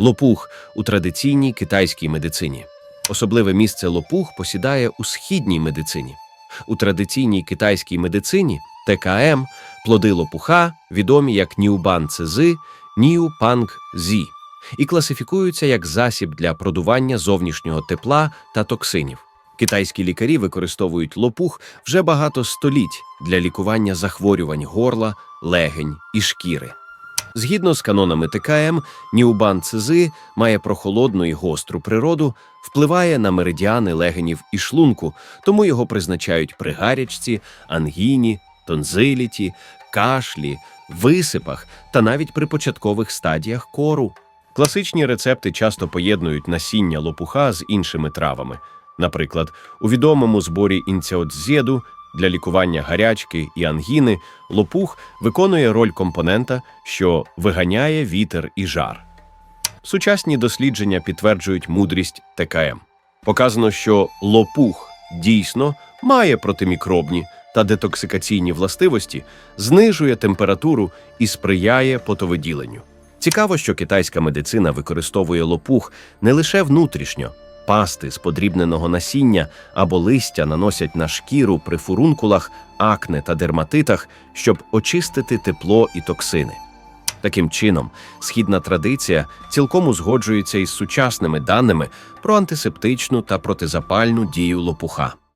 Лопух у традиційній китайській медицині. Особливе місце лопух посідає у східній медицині. У традиційній китайській медицині ТКМ плоди лопуха відомі як ніубан цези, ніу панг зі і класифікуються як засіб для продування зовнішнього тепла та токсинів. Китайські лікарі використовують лопух вже багато століть для лікування захворювань горла, легень і шкіри. Згідно з канонами ТКМ, ніубан цези має прохолодну і гостру природу, впливає на меридіани легенів і шлунку, тому його призначають при гарячці, ангіні, тонзиліті, кашлі, висипах та навіть при початкових стадіях кору. Класичні рецепти часто поєднують насіння лопуха з іншими травами. Наприклад, у відомому зборі інціоцзєду для лікування гарячки і ангіни лопух виконує роль компонента, що виганяє вітер і жар. Сучасні дослідження підтверджують мудрість ТКМ. Показано, що лопух дійсно має протимікробні та детоксикаційні властивості, знижує температуру і сприяє потовиділенню. Цікаво, що китайська медицина використовує лопух не лише внутрішньо. Пасти з подрібненого насіння або листя наносять на шкіру при фурункулах, акне та дерматитах, щоб очистити тепло і токсини. Таким чином, східна традиція цілком узгоджується із сучасними даними про антисептичну та протизапальну дію лопуха.